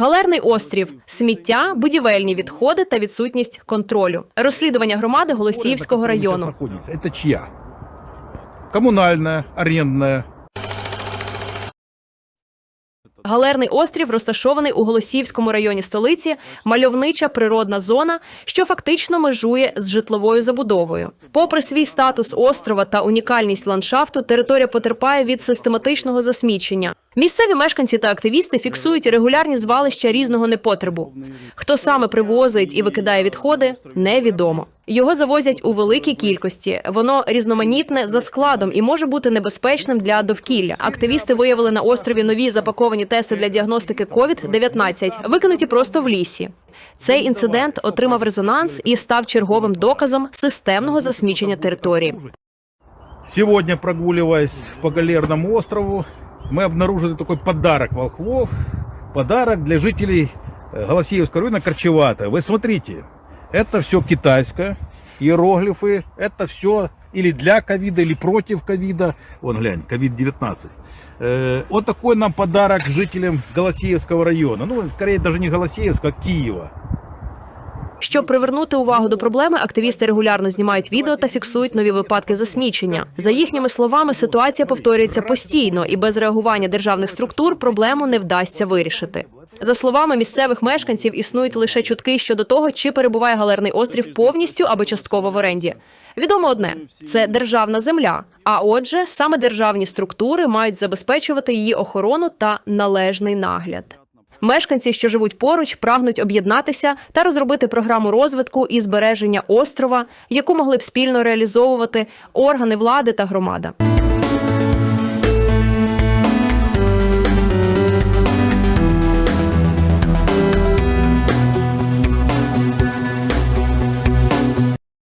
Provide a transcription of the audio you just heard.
Галерний острів, сміття, будівельні відходи та відсутність контролю. Розслідування громади Голосіївського району. Находится. Это чья? Коммунальная, арендная. Галерний острів розташований у Голосіївському районі столиці, мальовнича природна зона, що фактично межує з житловою забудовою. Попри свій статус острова та унікальність ландшафту, територія потерпає від систематичного засмічення. Місцеві мешканці та активісти фіксують регулярні звалища різного непотребу. Хто саме привозить і викидає відходи, невідомо. Його завозять у великій кількості. Воно різноманітне за складом і може бути небезпечним для довкілля. Активісти виявили на острові нові запаковані тести для діагностики COVID-19, викинуті просто в лісі. Цей інцидент отримав резонанс і став черговим доказом системного засмічення території. Сегодня, прогуливаясь по Галерному острову, мы обнаружили такой подарок волхвов. Подарок для жителей э, Голосеевского района Корчевата. Вы смотрите, это все китайское, иероглифы, это все или для ковида, или против ковида. Вон, глянь, ковид-19. Э, Вот такой нам подарок жителям Голосеевского района. Ну, скорее даже не Голосеевского, а Киева. Щоб привернути увагу до проблеми, активісти регулярно знімають відео та фіксують нові випадки засмічення. За їхніми словами, ситуація повторюється постійно, і без реагування державних структур проблему не вдасться вирішити. За словами місцевих мешканців, існують лише чутки щодо того, чи перебуває галерний острів повністю або частково в оренді. Відомо одне це державна земля. А отже, саме державні структури мають забезпечувати її охорону та належний нагляд. Мешканці, що живуть поруч, прагнуть об'єднатися та розробити програму розвитку і збереження острова, яку могли б спільно реалізовувати органи влади та громада.